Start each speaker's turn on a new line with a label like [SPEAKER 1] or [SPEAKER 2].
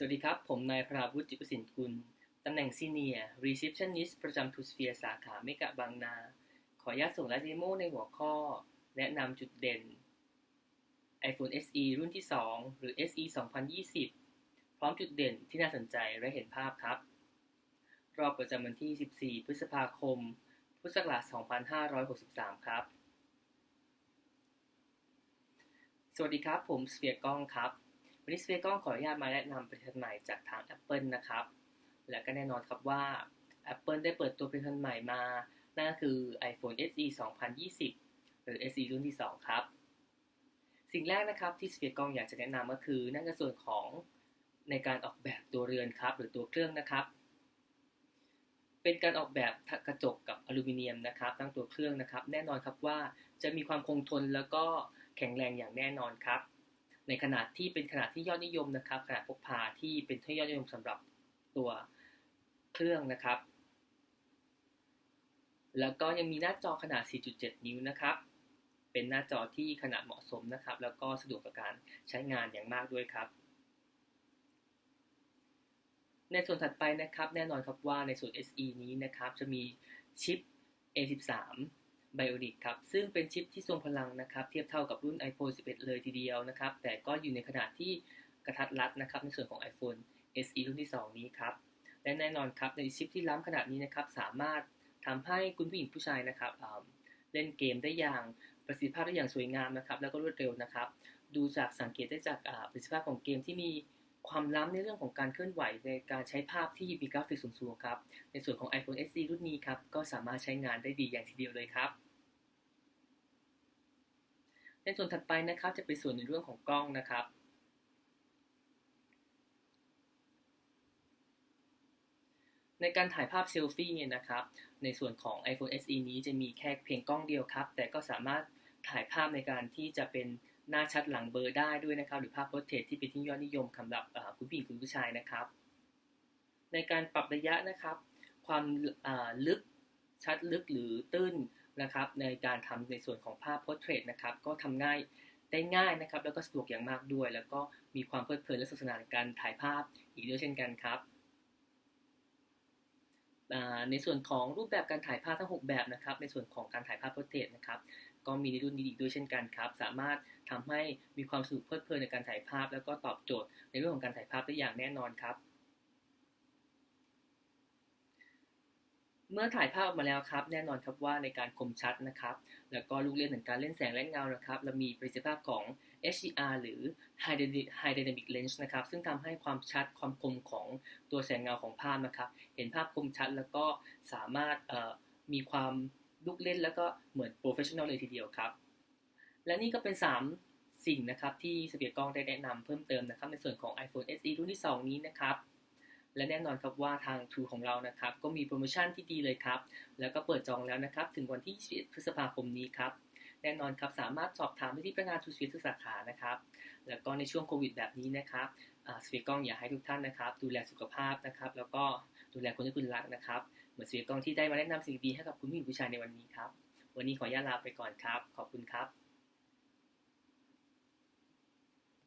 [SPEAKER 1] สวัสดีครับ ผมนายพราวุฒิจิตปสินกุล ตำแหน่ง Senior Receptionist ประจำทูสเฟียสาขาเมกะบางนา ขออนุญาตส่งไลฟ์เดโมในหัวข้อ แนะนำจุดเด่น iPhone SE รุ่นที่ 2 หรือ SE 2020 พร้อมจุดเด่นที่น่าสนใจและเห็นภาพครับ รอบประจำวันที่ 14 พฤษภาคม พุทธศักราช 2563 ครับ สวัสดีครับ ผมสเฟียร์กล้องครับ วันนี้สเฟียกล้องขออนุญาตมาแนะนำผลิตภัณฑ์ใหม่จากทาง Apple นะครับ และก็แน่นอนครับว่า Apple ได้เปิดตัวผลิตภัณฑ์ใหม่มา นั่นก็คือ iPhone SE 2020 หรือ SE รุ่นที่ 2 ครับ สิ่งแรกนะครับที่สเฟียก้องอยากจะแนะนำก็คือ นั่นก็ส่วนของในการออกแบบตัวเรือนครับ หรือตัวเครื่องนะครับ เป็นการออกแบบกระจกกับอลูมิเนียมนะครับ ตั้งตัวเครื่องนะครับ แน่นอนครับว่าจะมีความคงทนแล้วก็แข็งแรงอย่างแน่นอนครับ ในขนาดที่เป็นขนาดที่ยอดนิยมนะครับขนาดพกพาที่เป็นที่ยอดนิยมสำหรับตัวเครื่องนะครับ แล้วก็ยังมีหน้าจอขนาด 4.7 นิ้วนะครับ เป็นหน้าจอที่ขนาดเหมาะสมนะครับ แล้วก็สะดวกกับการใช้งานอย่างมากด้วยครับ ในส่วนถัดไปนะครับ แน่นอนครับว่าในส่วน SE นี้นะครับ จะมีชิป A13 Bionic ครับ ซึ่งเป็นชิปที่ทรงพลังนะครับ เทียบเท่ากับรุ่น iPhone 11 เลยทีเดียวนะครับ แต่ก็อยู่ในขนาดที่กระทัดรัดนะครับ ในส่วนของ iPhone SE รุ่นที่ 2 นี้ครับ และแน่นอนครับ ในชิปที่ล้ำขนาดนี้นะครับ สามารถทำให้คุณผู้หญิงผู้ชายนะครับเล่นเกมได้อย่างประสิทธิภาพได้อย่างสวยงามนะครับ แล้วก็รวดเร็วนะครับ ดูจากสังเกตได้จากประสิทธิภาพของเกมที่มี ความล้ำในเรื่องของการเคลื่อนไหวในการใช้ภาพที่มีกราฟิกสูงๆครับ ในส่วนของ iPhone SE รุ่นนี้ครับ ก็สามารถใช้งานได้ดีอย่างทีเดียวเลยครับ ในส่วนถัดไปนะครับ จะเป็นส่วนในเรื่องของกล้องนะครับในการถ่ายภาพเซลฟี่เนี่ยนะครับ ในส่วนของ iPhone SE นี้จะมีแค่เพียงกล้องเดียวครับ แต่ก็สามารถถ่ายภาพในการที่จะเป็น หน้าชัดหลังเบอร์ได้ด้วยนะครับ หรือภาพโพสเทรตที่เป็นที่ยอดนิยมสำหรับคุณผู้หญิงคุณผู้ชายนะครับ ในการปรับระยะนะครับ ความลึกชัดลึกหรือตื้นนะครับ ในการทำในส่วนของภาพโพสเทรตนะครับ ก็ทำง่ายได้ง่ายนะครับ แล้วก็สะดวกอย่างมากด้วย แล้วก็มีความเพลิดเพลินและสนุกสนานในการถ่ายภาพอีกด้วยเช่นกันครับในส่วนของรูปแบบการถ่ายภาพทั้ง 6 แบบนะครับ ในส่วนของการถ่ายภาพโพสเทรตนะครับ ก็มีในรุ่นนี้อีกด้วยเช่นกันครับ สามารถทำให้มีความสนุกเพลิดเพลินในการถ่ายภาพ แล้วก็ตอบโจทย์ในเรื่องของการถ่ายภาพได้อย่างแน่นอนครับ เมื่อถ่ายภาพออกมาแล้วครับ แน่นอนครับว่าในการคมชัดนะครับ แล้วก็ลูกเล่นในการเล่นแสงและเงานะครับ เรามีประสิทธิภาพของ HDR หรือ High Dynamic Lens นะครับ ซึ่งทำให้ความชัดความคมของตัวแสงเงาของภาพนะครับ เห็นภาพคมชัดแล้วก็สามารถมีความ ลูกเล่นแล้วก็เหมือนโปรเฟชชั่นอลเลยทีเดียวครับ และนี่ก็เป็น 3 สิ่งนะครับที่สเปียกล้องได้แนะนำเพิ่มเติมนะครับในส่วนของ iPhone SE รุ่นที่ 2 นี้นะครับและแน่นอนครับว่าทาง True ของเรานะครับ ก็มีโปรโมชั่นที่ดีเลยครับ แล้วก็เปิดจองแล้วนะครับ ถึงวันที่ 21 พฤษภาคมนี้ครับ แน่นอนครับสามารถสอบถามได้ที่พนักงานทูสเฟียทุกสาขานะครับ แล้วก็ในช่วงโควิดแบบนี้นะครับสเฟียกล้องอยากให้ทุกท่านนะครับ ดูแลสุขภาพนะครับ แล้วก็ดูแลคนที่คุณรักนะครับ หมือนสเฟียร์กองที่ได้มาแนะนำสิ่งดีให้กับคุณผู้หญิงผู้ชายในวันนี้ครับ วันนี้ขออนุญาตลาไปก่อนครับ ขอบคุณครับ